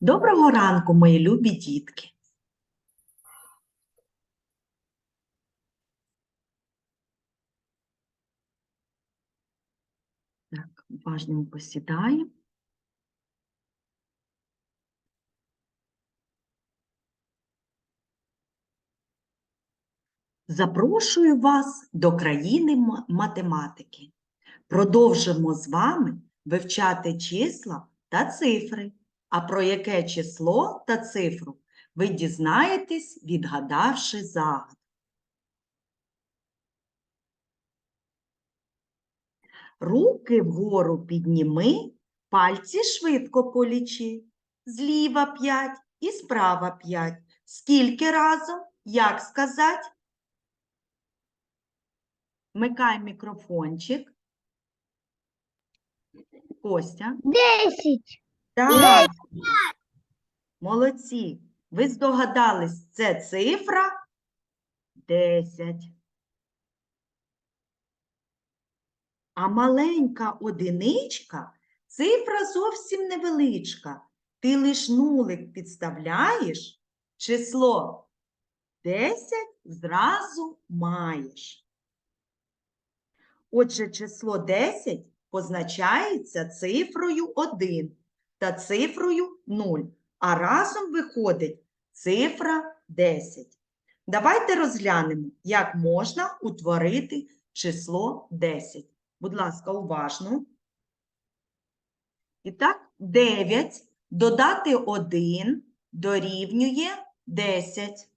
Доброго ранку, мої любі дітки. Так, уважно посідаємо. Запрошую вас до країни математики. Продовжимо з вами вивчати числа та цифри. А про яке число та цифру ви дізнаєтесь, відгадавши загад. Руки вгору підніми, пальці швидко полічи. Зліва п'ять і справа п'ять. Скільки разом? Як сказати? Вмикай мікрофончик. Костя. Десять. Так. Молодці. Ви здогадались, це цифра 10. А маленька одиничка цифра зовсім невеличка. Ти лиш нулик підставляєш, число 10 зразу маєш. Отже, число 10 позначається цифрою 1 та цифрою 0, а разом виходить цифра 10. Давайте розглянемо, як можна утворити число 10. Будь ласка, уважно. І так, 9 додати 1 дорівнює 10.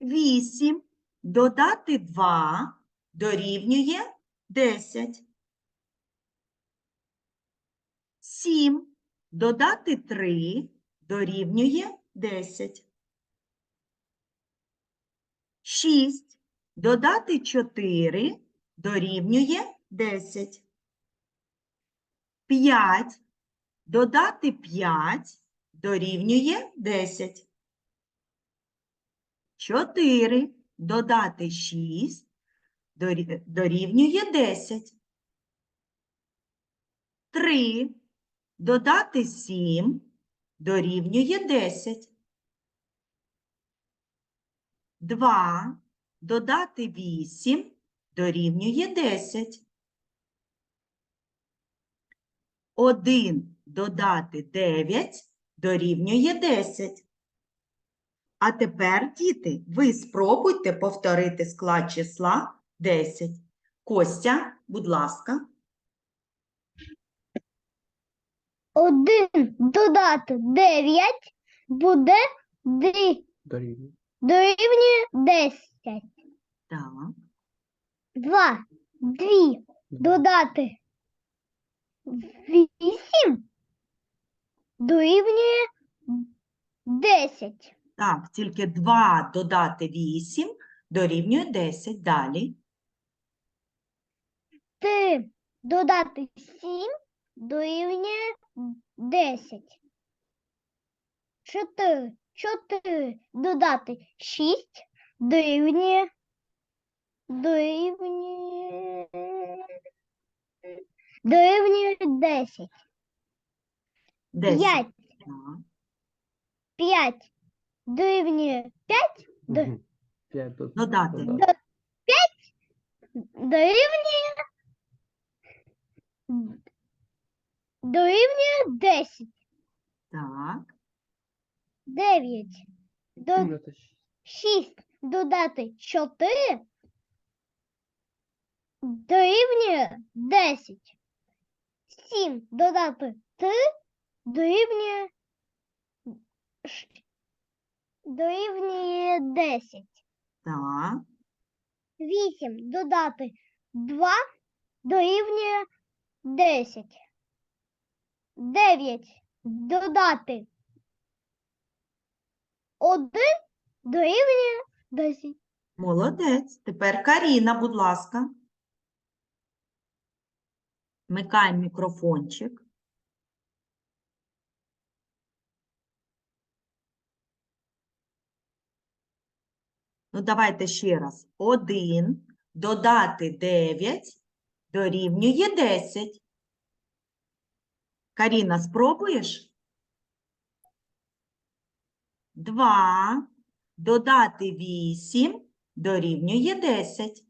8 додати 2 дорівнює 10. 7 додати 3 дорівнює 10. 6 додати 4 дорівнює 10. 5 додати 5 дорівнює 10. 4 додати 6 дорівнює 10. 3 додати 7 дорівнює 10. 2 додати 8 дорівнює 10. 1 додати 9 дорівнює 10. А тепер, діти, ви спробуйте повторити склад числа 10. Костя, будь ласка. Один додати дев'ять буде ди- Дорівнює. дорівнює десять. Так. Два, дві додати вісім дорівнює десять. Так, тільки 2 додати 8 дорівнює 10. Далі. Три додати сім дорівнює десять. Чотири. Чотири додати шість дорівнює дорівнює дорівнює десять. 10. П'ять. П'ять дорівнює п'ять до- П'ять до- Додати. додати. дорівнює дорівнює десять. Так. Дев'ять. До Додати шість. шість додати чотири дорівнює десять. Сім додати три дорівнює дорівнює десять. Так. Вісім додати два дорівнює десять. Дев'ять додати один дорівнює десять. Молодець. Тепер Каріна, будь ласка. Вмикай мікрофончик. Ну, давайте ще раз. 1 додати 9 дорівнює 10. Каріна, спробуєш? 2 додати 8 дорівнює 10.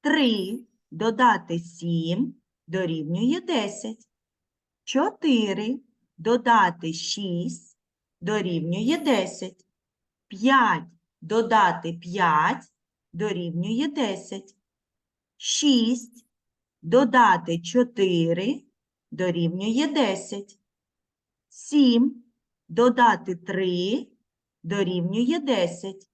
3 додати 7 дорівнює 10. 4 додати 6 дорівнює 10. 5 додати 5 дорівнює 10. 6 додати 4 дорівнює 10. 7 додати 3 дорівнює 10.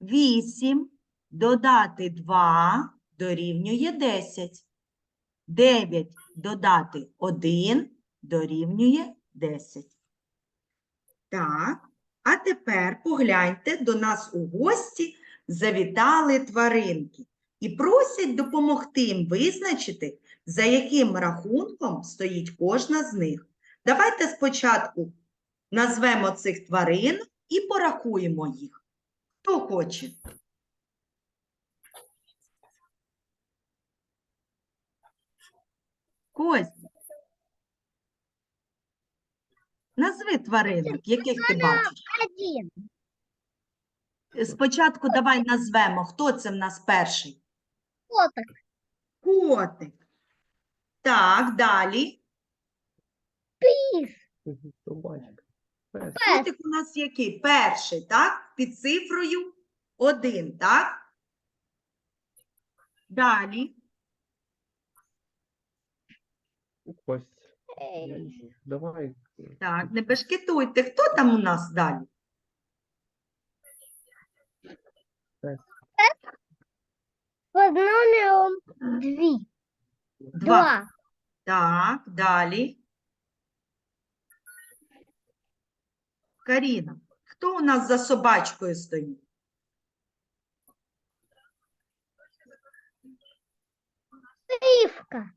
8 додати 2 дорівнює 10. 9 додати 1 дорівнює 10. Так, а тепер погляньте, до нас у гості завітали тваринки і просять допомогти їм визначити, за яким рахунком стоїть кожна з них. Давайте спочатку назвемо цих тварин і порахуємо їх. Хто хоче? Костя. Назви тваринок, яких ти бачиш. Один. Спочатку давай назвемо, хто це в нас перший. Котик. Котик. Так, далі. Піс. Котик у нас який? Перший, так? Під цифрою 1, так? Далі. Кость. Давай. Так, не бешкетуйте. Хто там у нас далі? Пес. Под номером дві. Два. Два. Так, далі. Каріна, хто у нас за собачкою стоїть? Сивка.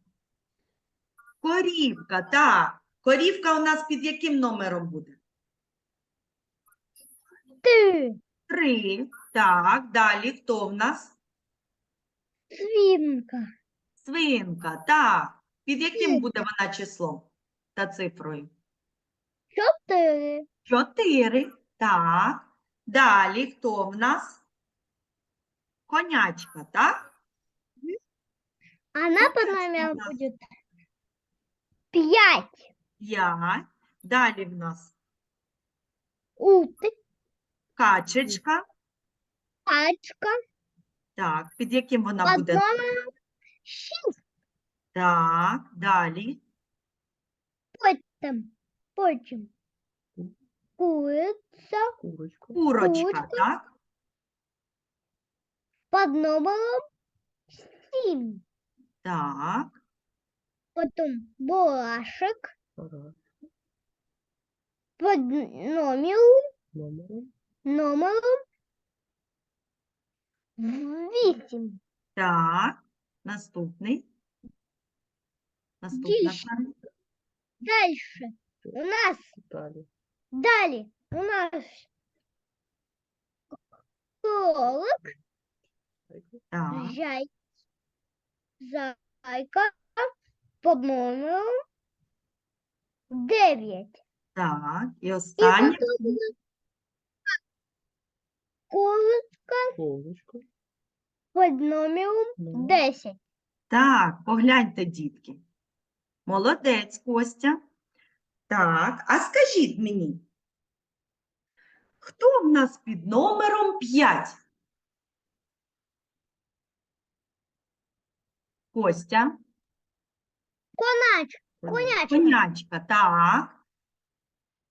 Корівка, так. Корівка у нас під яким номером буде? Три. Три. Так, далі хто в нас? Свинка. Свинка, так. Під яким буде вона числом та цифрою? Чотири. Чотири. Так. Далі хто в нас? Конячка, так? Она под номером нас? будет пять. П'ять. Далі в нас Утка. качечка. Качка. Так, під яким вона буде? Шесть. Так, далі. Потом. Потом. Курица. Курочка. Курочка, Курочка. так? Под номером семь. Так. Потом Бурашек. Под номером. Номером. Номером. Восемь. Так. Наступний. Наступна Дійсно. тваринка. Дальше. У нас Далі. Далее у нас кролик, Так. зай, зайка под номером 9. Так. І И останнє. потом у нас курочка Курочка. под номером Ну. 10. Так, погляньте, дітки. Молодець, Костя. Так, а скажіть мені, хто в нас під номером 5? Костя, Конач, конячка. конячка, так.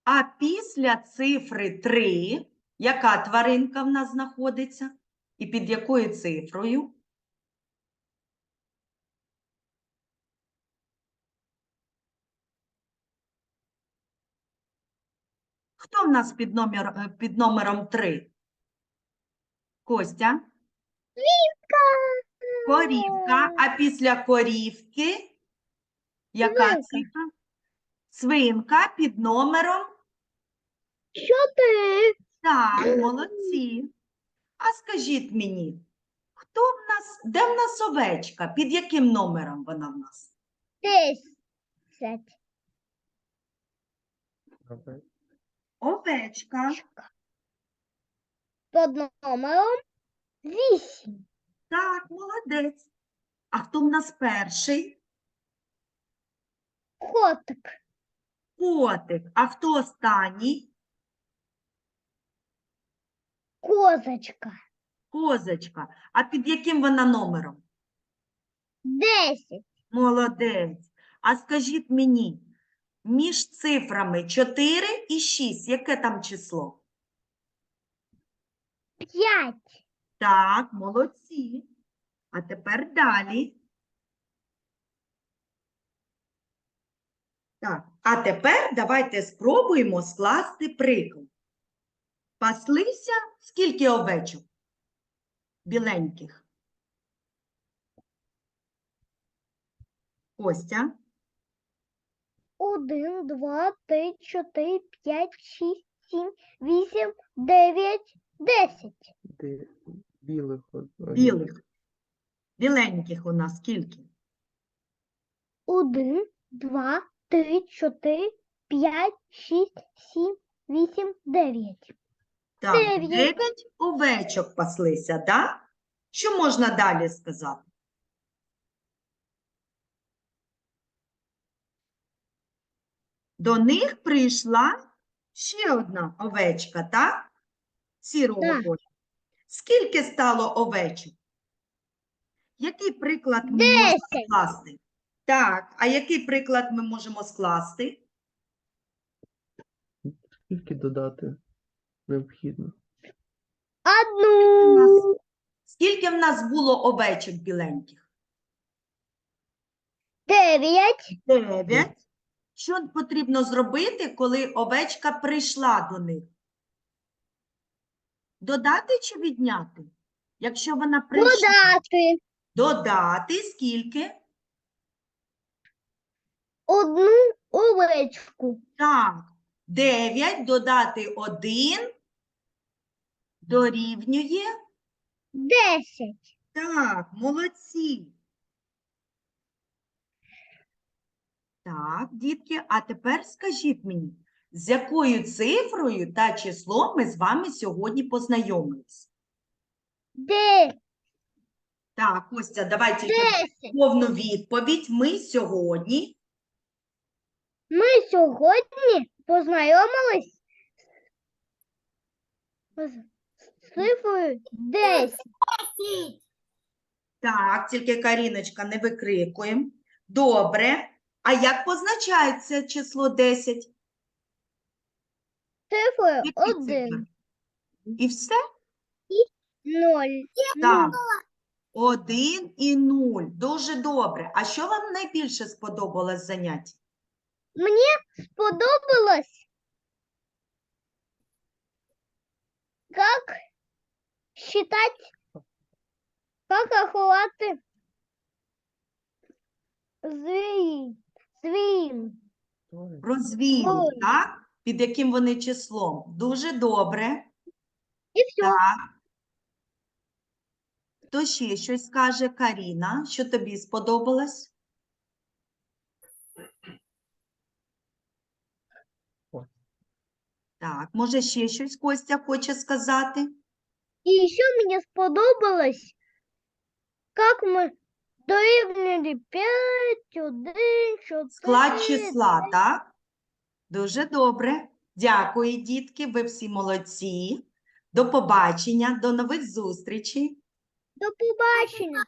А після цифри 3, яка тваринка в нас знаходиться? І під якою цифрою? Хто в нас під, номер, е, під номером 3? Костя? Корівка. А після корівки яка Свинка. цифра? Свинка під номером. Чотири. Так, молодці. А скажіть мені, хто в нас, де в нас овечка? Під яким номером вона в нас? Десять. Овечка. Під номером вісім. Так, молодець. А хто в нас перший? Котик. Котик. А хто останній? Козочка. Козочка. А під яким вона номером? Десять. Молодець. А скажіть мені, між цифрами 4 і 6, яке там число? П'ять. Так, молодці. А тепер далі. Так, а тепер давайте спробуємо скласти приклад. Паслися скільки овечок? Біленьких. Костя. Один, два, три, чотири, п'ять, шість, сім, вісім, дев'ять, десять. Білих Білих. Біленьких у нас скільки? Один, два, три, чотири, п'ять, шість, сім, вісім, дев'ять. Так, Дев'ять. дев'ять овечок паслися, да? Що можна далі сказати? До них прийшла ще одна овечка, так? Сірого Так. кольору. Скільки стало овечок? Який приклад ми можемо Десять. скласти? Так, а який приклад ми можемо скласти? Скільки додати необхідно? Одну. Скільки в нас було овечок біленьких? Дев'ять. Дев'ять. Що потрібно зробити, коли овечка прийшла до них? Додати чи відняти? Якщо вона прийшла, Додати. додати скільки? Одну овечку. Так, 9 додати 1 дорівнює. Десять. Так, молодці. Так, дітки, а тепер скажіть мені, з якою цифрою та числом ми з вами сьогодні познайомились? Де- Так, Костя, давай тільки Десять. повну відповідь. Ми сьогодні Ми сьогодні познайомились з цифрою десять. Так, тільки Каріночка, не викрикуємо. Добре. А як позначається число 10? Цифрою Які один. цифри? І все? Ноль. Так. 1 і 0. Дуже добре. А що вам найбільше сподобалось заняття? Мне сподобалось, как считать, как рахувати звірі, звірі. Давай. Розвію, Ой. так? Під яким вони числом? Дуже добре. І все. Так. Хто ще щось скаже? Каріна, що тобі сподобалось? Так, може ще щось Костя хоче сказати? І ще мені сподобалось, як ми дорівняли 5, 1, 4. Склад числа, так? Дуже добре. Дякую, дітки, ви всі молодці. До побачення, до нових зустрічей. До побачення.